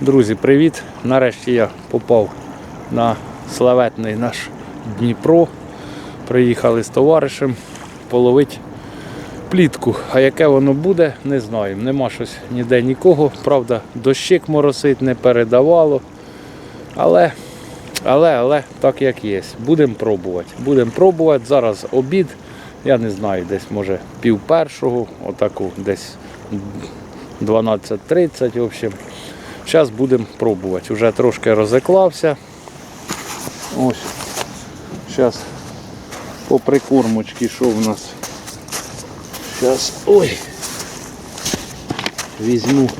Друзі, привіт! Нарешті я попав на славетний наш Дніпро. Приїхали з товаришем половити плітку. А яке воно буде, не знаю. Нема щось ніде нікого. Правда, дощик моросить не передавало. Але, але, але так як є. Будемо пробувати. Будемо пробувати. Зараз обід. Я не знаю, десь може пів першого, отаку, десь 12.30, в общем. Зараз будемо пробувати. Вже трошки розіклався. Ось. Зараз по прикормочці, що в нас. Зараз. Ой. Візьму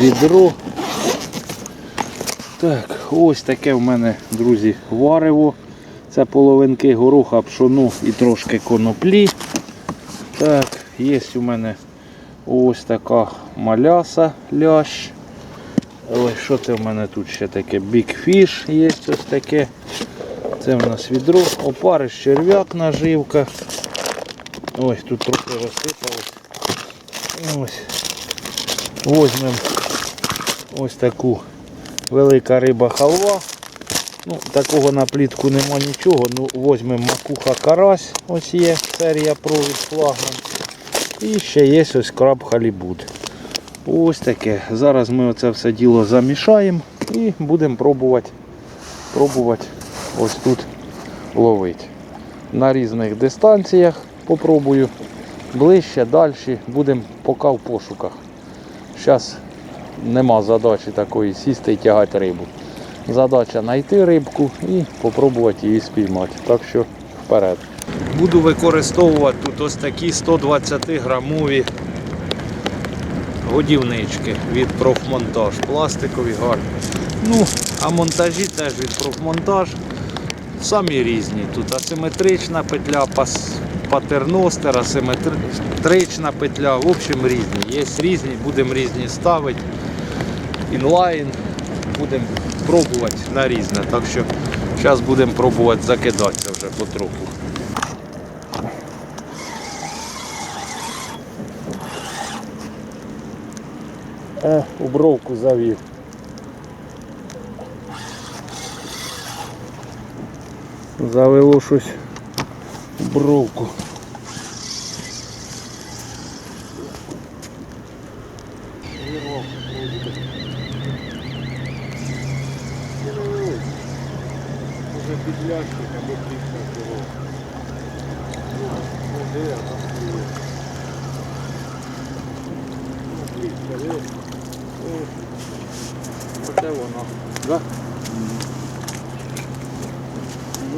відро. Так, ось таке в мене, друзі, варево. Це половинки гороха, пшону і трошки коноплі. Так, є у мене ось така маляса лящ. Ой, що це в мене тут ще таке? Fish є ось таке. Це в нас відро. Опариш, черв'як наживка. Ось тут трохи розсипалось. Ось. Возьмемо ось таку велика риба халва. Ну, Такого на плітку нема нічого. Ну, Возьмемо макуха карась. Ось є серія провід флагман. І ще є ось краб халібут. Ось таке. Зараз ми оце все діло замішаємо і будемо пробувати, пробувати ось тут ловити. На різних дистанціях попробую. Ближче, далі. Будемо поки в пошуках. Зараз нема задачі такої сісти і тягати рибу. Задача знайти рибку і спробувати її спіймати. Так що вперед. Буду використовувати тут ось такі 120 грамові годівнички від профмонтаж. Пластикові гарні. Ну, а монтажі теж від профмонтаж. Самі різні. Тут асиметрична петля, патерностер, асиметрична петля. В общем, різні. Є різні, будемо різні ставити. Інлайн. Будемо пробувати на різне. Так що зараз будемо пробувати закидатися вже потроху. Е, у бровку завів. Завело щось у бровку. Уже підляшки або плітка було. Води, а там плює. Ну, плітка, видиш? Оце воно. Да?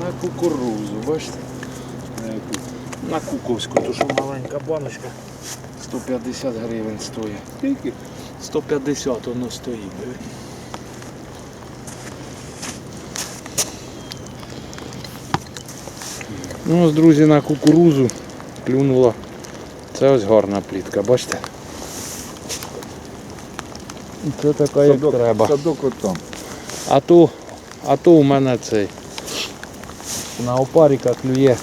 На кукурузу, бачите? На яку? На куковську, то що маленька баночка 150 гривень стоїть. Скільки? 150 воно стоїть. Ну ось, друзі, на кукурузу клюнула. Це ось гарна плітка, бачите? Це така як треба. Садок от там. А то, а то у мене цей на опаріка клює.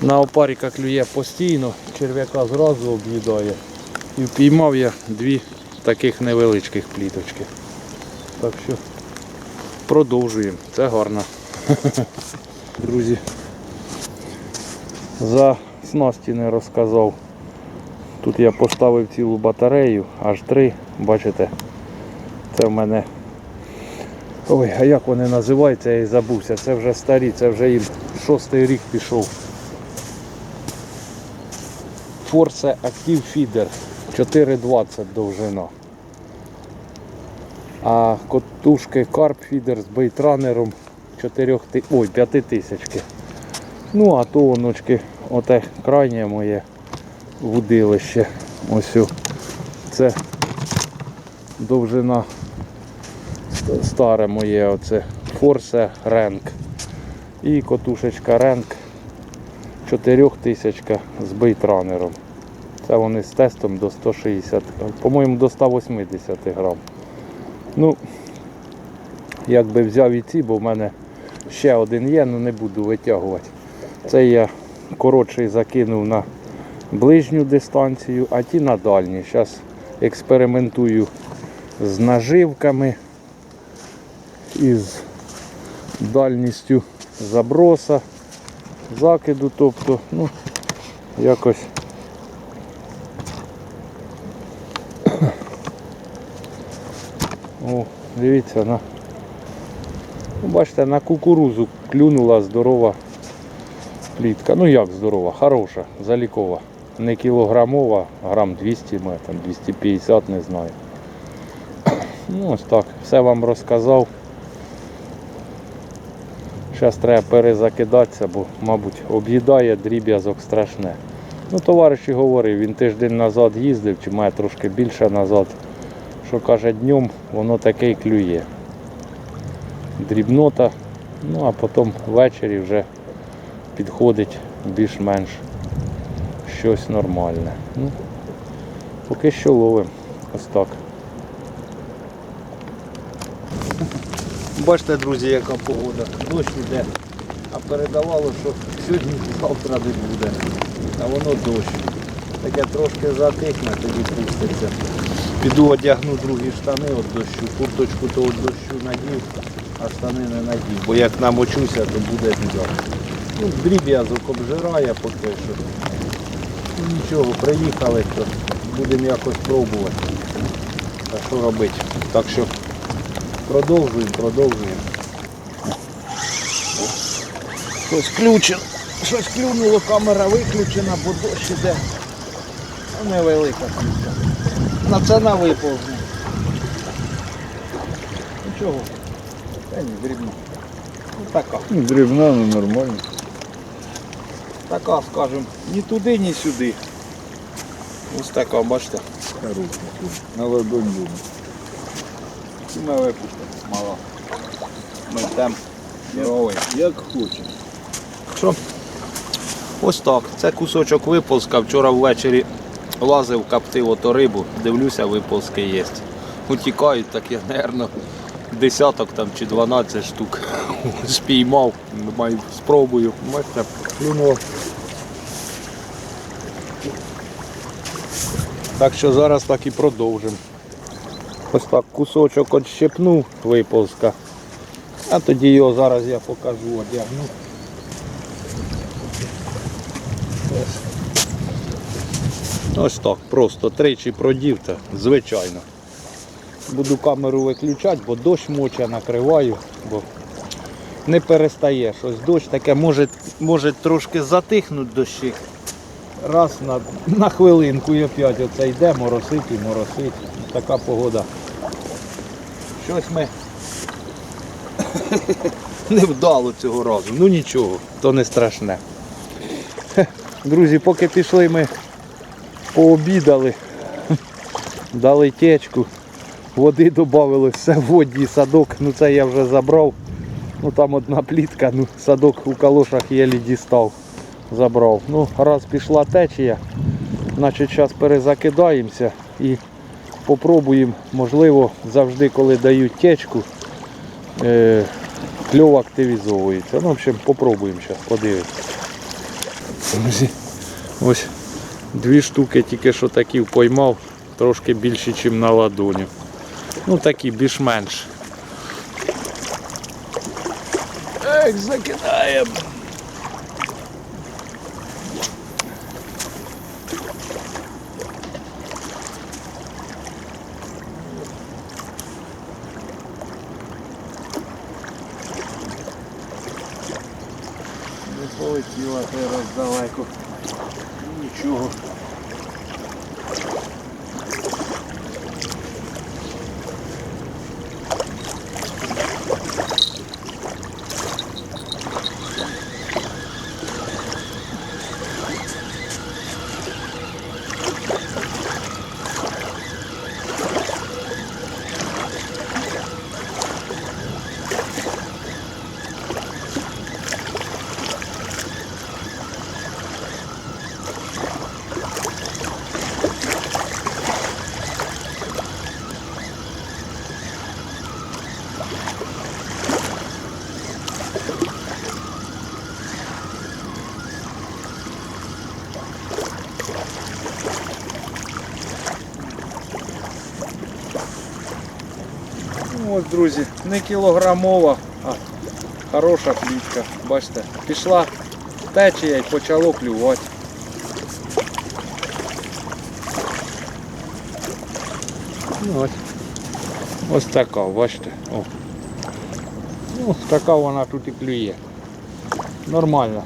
На опаріка клює постійно, черв'яка зразу об'їдає. І впіймав я дві таких невеличких пліточки. Так що продовжуємо. Це гарно. Друзі. За снасті не розказав. Тут я поставив цілу батарею, аж три, бачите, це в мене. Ой, а як вони називаються, я і забувся. Це вже старі, це вже їм шостий рік пішов. Force Active Feeder 4,20 довжина. А котушки Carp Feeder з бейтранером 4 ти... Ой, 5 тисячки. Ну, а то оночки, оте крайнє моє вудилище. Ось. Це довжина старе моє оце Force Rank. І котушечка Rank 4000 з бейтранером. Це вони з тестом до 160, по-моєму, до 180 грам. Ну, якби взяв і ці, бо в мене ще один є, але не буду витягувати. Це я коротший закинув на ближню дистанцію, а ті на дальні. Зараз експериментую з наживками, із дальністю заброса, закиду, тобто, ну, якось. О, дивіться на. Ну, бачите, на кукурузу клюнула здорова плітка. Ну як здорова, хороша, залікова. Не кілограмова, грам 200, ми там 250, не знаю. Ну ось так, все вам розказав. Зараз треба перезакидатися, бо, мабуть, об'їдає дріб'язок страшне. Ну, товариш говорив, він тиждень назад їздив, чи має трошки більше назад. Що каже, днем воно таке й клює. Дрібнота, ну а потім ввечері вже підходить більш-менш щось нормальне. Ну, поки що ловимо. Ось так. Бачите, друзі, яка погода. Дощ іде. А передавало, що сьогодні завтра не буде. А воно дощ. Таке трошки затихне, тоді пуститься. Піду одягну другі штани від дощу, курточку то від дощу надів, а штани не надів. Бо як намочуся, то буде біда. Ну, дріб'язок обжирає поки що. Ну, нічого, приїхали, то будемо якось пробувати. А що робити? Так що продовжуємо, продовжуємо. Щось включено. Щось клюнуло, камера виключена, бо дощ іде. Ну, Невелика. На це на виповзне. Нічого. Та ні, дрібно. Ну така. Дрібна, ну нормально. Така, скажем, ні туди, ні сюди. Ось така, бачите. Хороша. На ладонь буде. І ми випустимо. Мало. Ми там здоровий. Як хочеш. Що? Ось так. Це кусочок виползка. Вчора ввечері лазив, коптив ото рибу. Дивлюся, виползки є. Утікають, так я, мабуть, десяток там чи 12 штук спіймав. Думаю, спробую. Бачите, клюнуло. Так що зараз так і продовжимо. Ось так кусочок отщепнув виползка. А тоді його зараз я покажу, одягну. Ось так, просто тричі продів, та звичайно. Буду камеру виключати, бо дощ моча накриваю, бо не перестає щось. Дощ таке може, може трошки затихнути дощик. Раз на, на хвилинку і опять оце йде, моросить і моросить. Така погода. Щось ми не вдало цього разу. Ну нічого, то не страшне. Друзі, поки пішли ми пообідали, дали течку, води додавилось, все в воді, садок, ну це я вже забрав. Ну там одна плітка, ну садок у калошах єлі дістав, забрав. Ну, раз пішла течія, значить зараз перезакидаємося і попробуємо, можливо, завжди, коли дають течку, е, кльов активізовується. Ну, в общем, попробуємо зараз, подивимося. Ось дві штуки тільки що такі поймав, трошки більше, ніж на ладоню. Ну такі більш-менш. Ех, закидаємо. Не полетіла ти раз далеко. Нічого. Друзі, не кілограмова, а хороша плітка. Бачите, пішла течія і почало клювати. Ну, ось. ось така, бачите. О. Ну, така вона тут і клює. Нормально.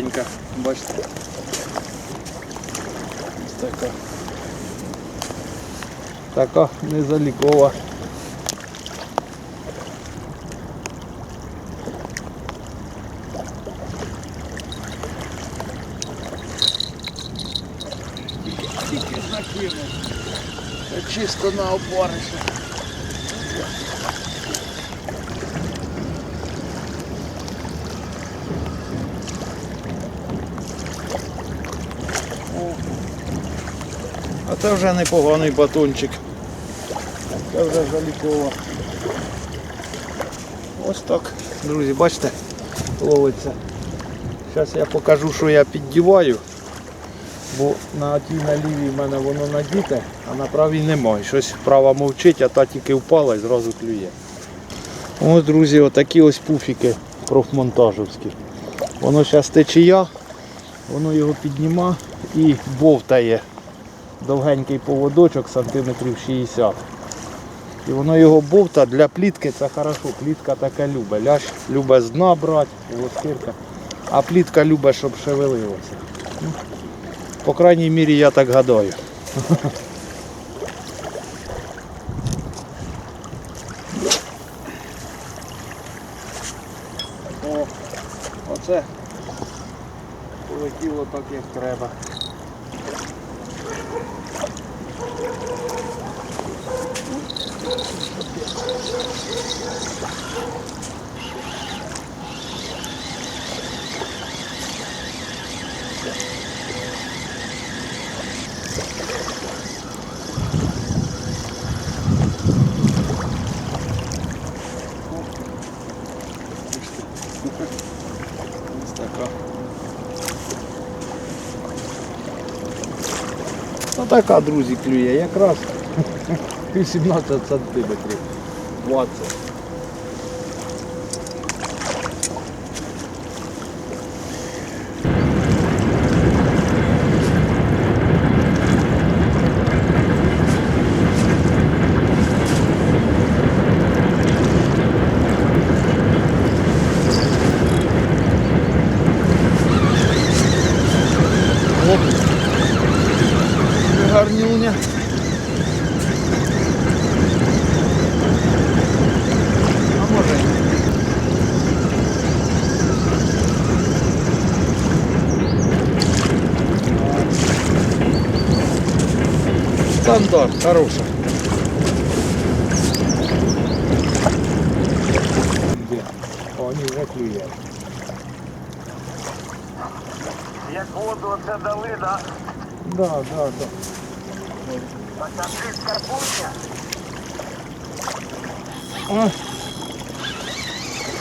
Маленька, бачите. Ось така. Така незалікова. Тільки закинув. Чисто на опарище. А це вже непоганий батончик. Це вже заліково. Ось так, друзі, бачите, ловиться. Зараз я покажу, що я піддіваю. Бо на тій на лівій в мене воно надіте, а на правій немає. Щось права мовчить, а та тільки впала і зразу клює. Ось, друзі, отакі ось пуфіки профмонтажівські. Воно зараз течія, воно його підніма і бовтає. Довгенький поводочок сантиметрів 60. І воно його бовта для плітки це хорошо. Плітка така любить. Ляж любить з дна брати, лоскирка. А плітка любить, щоб шевелилася. По крайній мірі я так гадаю. О, оце полетіло так, як треба. Ось Ну така, друзі, клює, якраз 18 сантиметрів. 20. Гарнюня. А може. Стандарт? О, они вже. Як воду оце дали, да? Да, да, да. Така тріска кухня. А,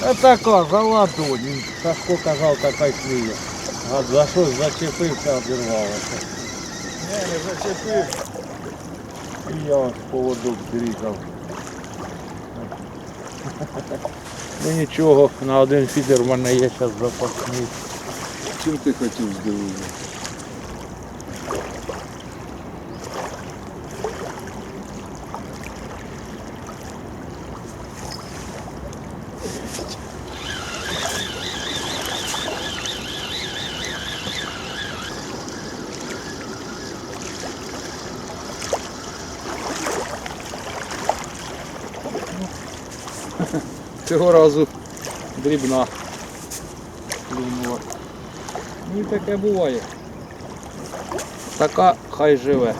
а така, за ладонь. Сашко казав, така клює. А за щось зачепився, обірвалося. Не, не зачепив. І я ось поводок зрізав. Ну нічого, на один фідер в мене є зараз запасний. Чим ти хотів здивувати? Дрібна. Клюнула. Ну і таке буває. Така хай живе.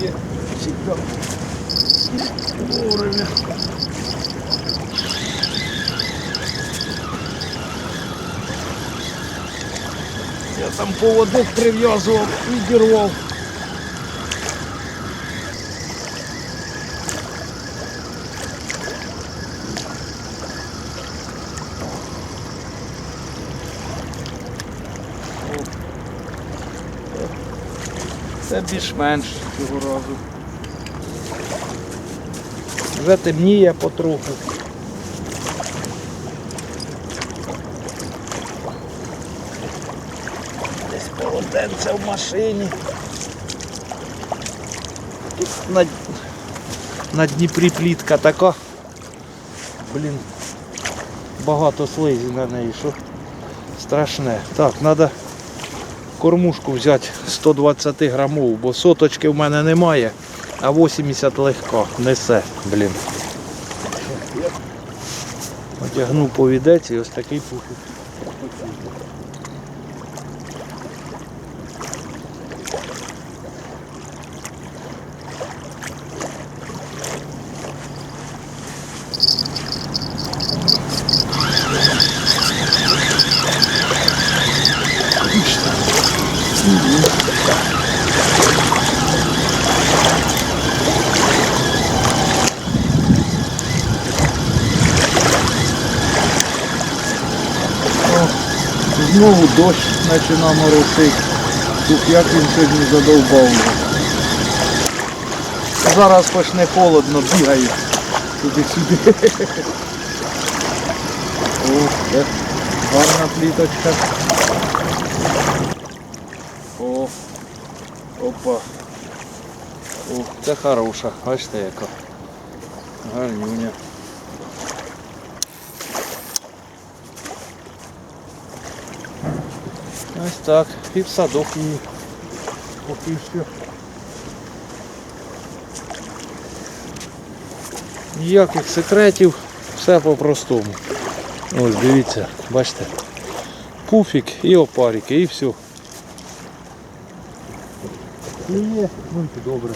Є всегда вовремя. Я там поводок прив'язував, відірвав. Це більш-менш цього разу. Вже темніє потроху. Полотенце в машині. Тут на, на Дніпрі плітка така. Блін, багато слизі на неї, що страшне. Так, треба кормушку взяти 120 грамову, бо соточки в мене немає, а 80 легко несе, блін. Одягну повідець і ось такий пуфік. Знову дощ починає моросити. Тут як він сьогодні задовбав. Зараз хоч не холодно, бігаю туди-сюди. О, це гарна пліточка. О, опа. О, це хороша, бачите яка. Гарнюня. Ось так, і в садок її. Поки що. Ніяких секретів, все по-простому. Ось дивіться, бачите. Пуфік і опарики, і все. Є, ну і добре.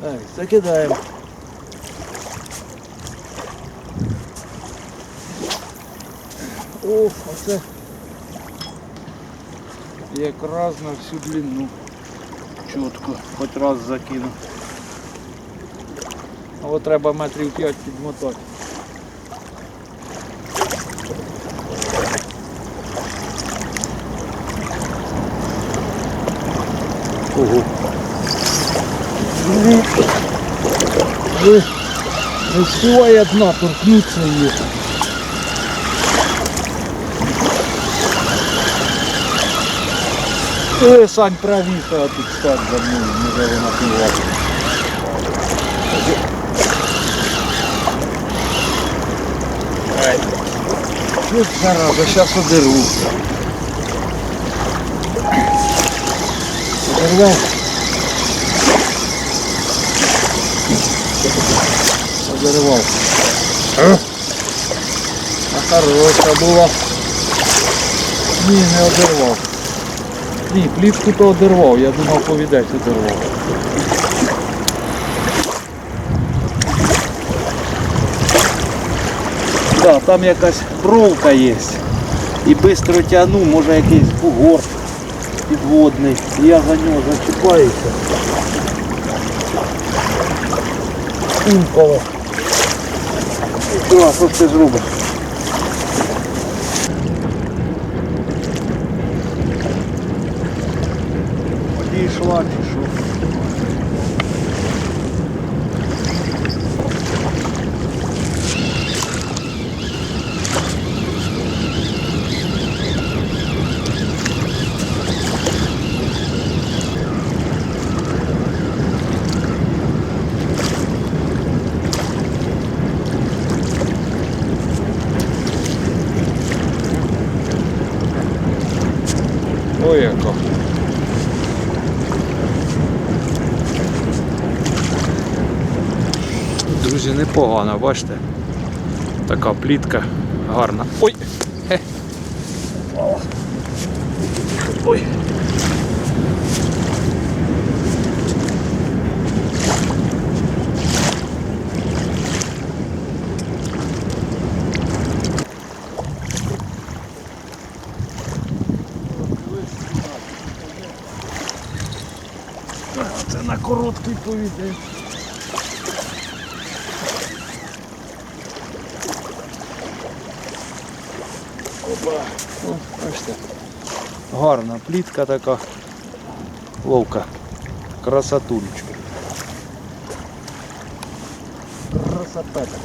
Так, закидаємо. О, оце якраз на всю длину. Чітко, хоч раз закину. А от треба метрів 5 підмотати. Ого. Не, не, не встигає дна торкнуться її. Е, Сань правіше, а тут стань за мною, може вона півати. Ай. Тут зараза, зараз одеру. Одервав. Одервав. А? А хороша була. Ні, не одервав. Ні, плівку то одервав, я думав повідець одервав. Да, там якась бровка є. І швидко тягну, може якийсь бугор підводний. І Я за нього зачіпаюся. Інколи. Що ти зробиш? йшла чи що. Ой, яка. Друзі, непогано, бачите? Така плітка гарна. Ой! Хе. Ой! Це на короткий повітря. Опа. О, бачите. Гарна плітка така. Ловка. Красотулечка. Красопетка.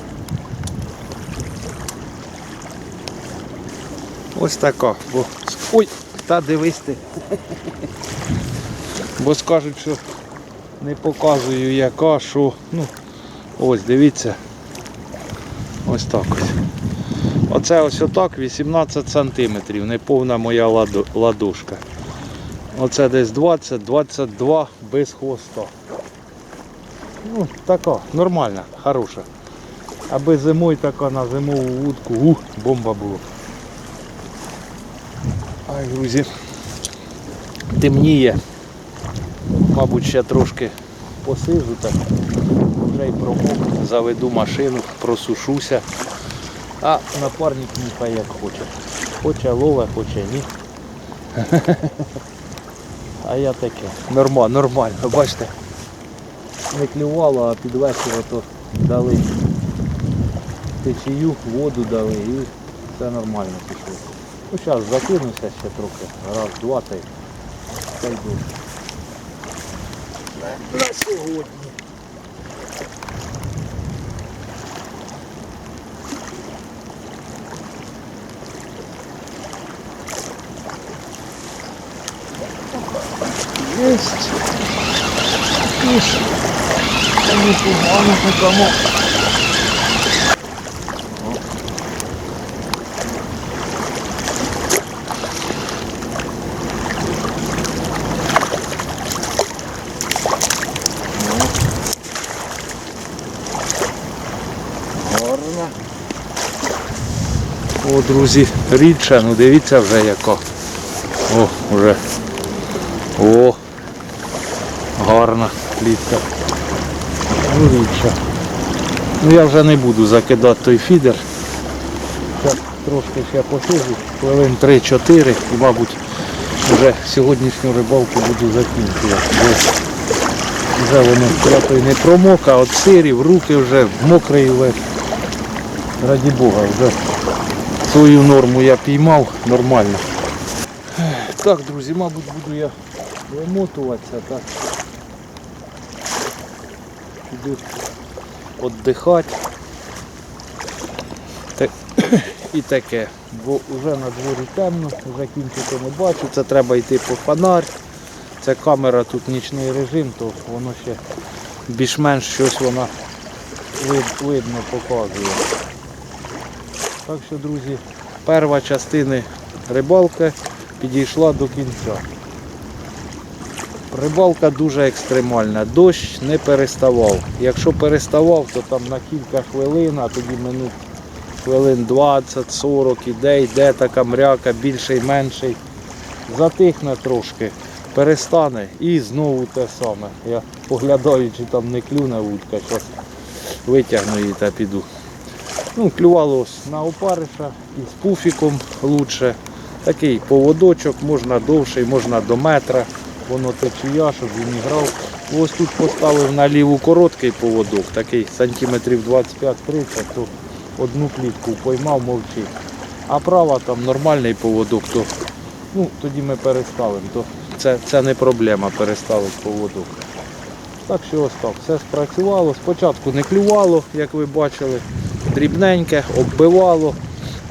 Ось така. Бо... Ой, та дивись ти. Бо скажуть, що не показую яка, що. Ну, ось дивіться. Ось так ось. Оце ось отак 18 сантиметрів, неповна моя ладо- ладошка. Оце десь 20-22 без хвоста. Ну, така, нормальна, хороша. Аби зимою така на зимову вудку, ух, бомба була. Ай, друзі, темніє. Мабуть, ще трошки посижу так. Вже й промок, заведу машину, просушуся. А напарник нехай як хоче. Хоче лове, хоче ні. А я таке. Нормально, нормально, бачите. Не клювало, а під вечір то дали течію, воду дали і все нормально пішло. Ну зараз закинуся ще трохи. Раз, два та й та й дуже. На сьогодні. Непогано такому. Гарно. О, друзі, рідша, ну дивіться вже яка. О, вже. О, гарна клітка. Рідша. Ну я вже не буду закидати той фідер. Так, трошки ще посижу, хвилин 3-4 і, мабуть, вже сьогоднішню рибалку буду закінчувати. Вже воно крапою не промок, а от сирів, руки вже мокрий весь. Раді Бога, вже свою норму я піймав нормально. Так, друзі, мабуть, буду я вимотуватися, так. Піду віддихати. Так, і таке. Бо вже на дворі темно, вже кінчити не бачу, це треба йти по фонарь. Ця камера тут нічний режим, то воно ще більш-менш щось вона вид- видно показує. Так що, друзі, перша частина рибалки підійшла до кінця. Рибалка дуже екстремальна, дощ не переставав. Якщо переставав, то там на кілька хвилин, а тоді минут хвилин 20-40 іде, йде така мряка, більший, менший. Затихне трошки, перестане і знову те саме. Я поглядаю, чи там не клюне вудка, зараз витягну її та піду. Ну, клювало на опариша і з пуфіком лучше. Такий поводочок, можна довший, можна до метра. Воно течія, щоб він грав. Ось тут поставив на ліву короткий поводок, такий сантиметрів 25-30, то одну клітку поймав, мовчить. А права там нормальний поводок, то ну, тоді ми переставимо. То це, це не проблема переставити поводок. Так що ось так, все спрацювало. Спочатку не клювало, як ви бачили, дрібненьке, оббивало,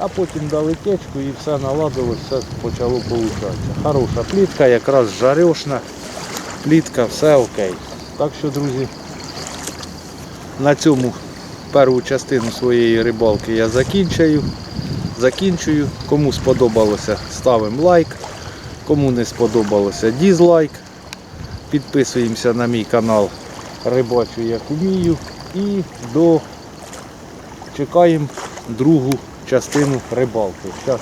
а потім дали течку і все наладилось, все почало получатися. Хороша плітка, якраз жарешна плітка, все окей. Так що, друзі, на цьому першу частину своєї рибалки я закінчую. Закінчую. Кому сподобалося, ставимо лайк. Кому не сподобалося, дізлайк. Підписуємося на мій канал Рибачу як умію. І до чекаємо другу частину рибалки. Зараз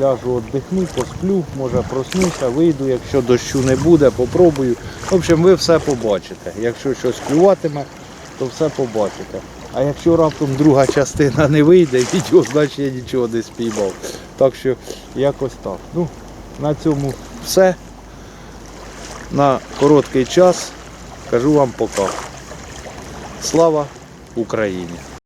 ляжу віддихну, посплю, може проснуся, вийду, якщо дощу не буде, попробую. В общем, ви все побачите. Якщо щось клюватиме, то все побачите. А якщо раптом друга частина не вийде, відео, значить я нічого не спіймав. Так що якось так. Ну, на цьому все. На короткий час кажу вам пока. Слава Україні!